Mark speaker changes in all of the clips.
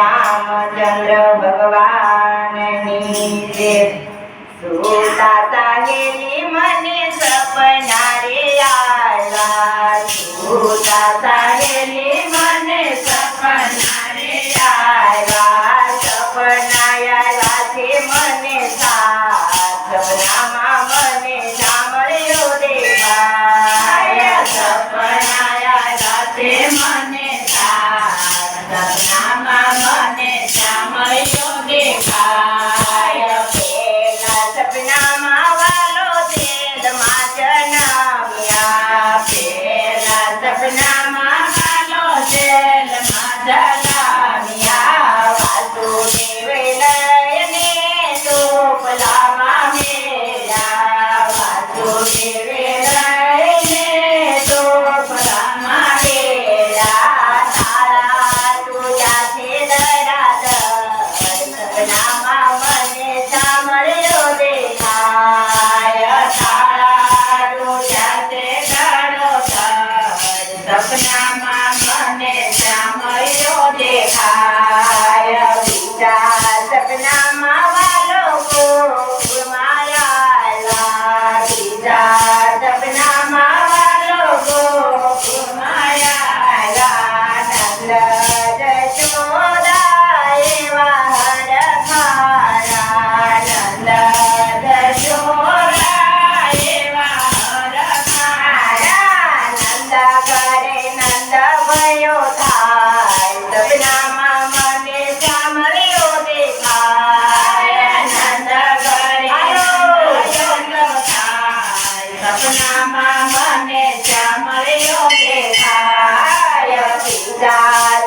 Speaker 1: रामचंद्र भगवान नीले सुता साहेली मने सपनारे आला. सुता साहेली मने
Speaker 2: South Banana.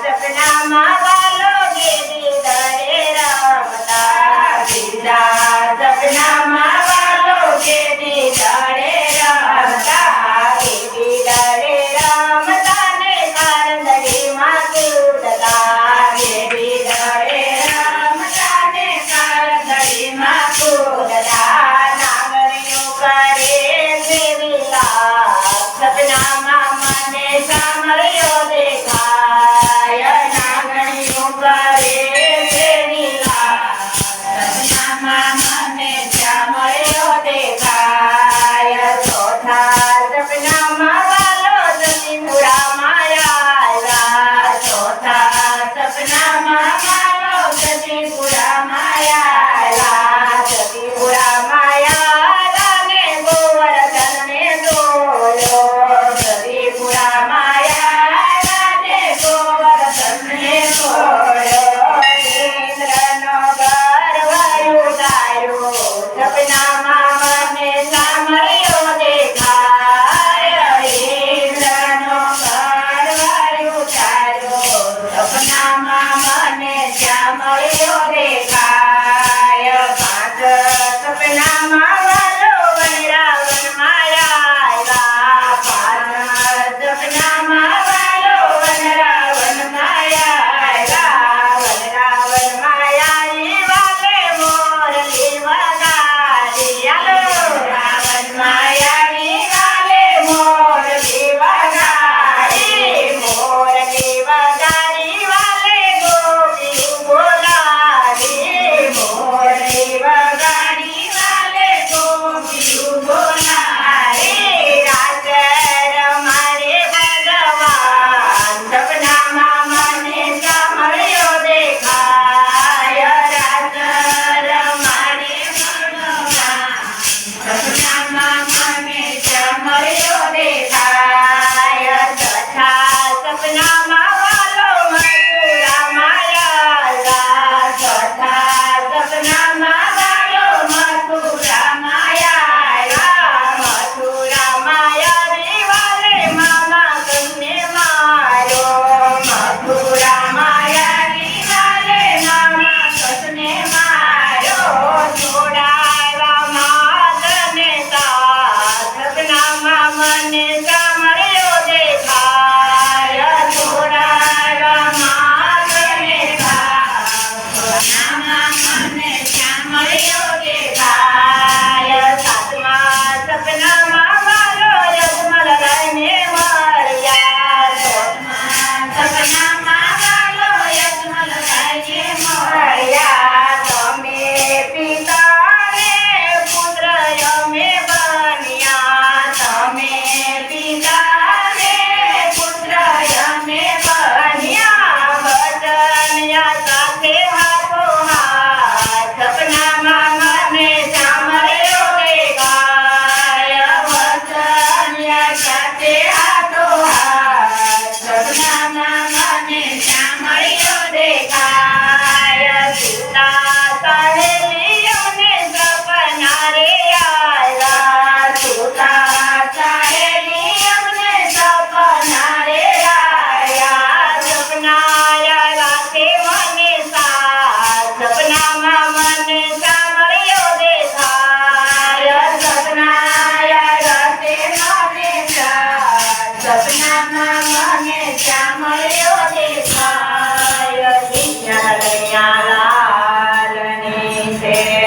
Speaker 1: સપનામાં But
Speaker 2: now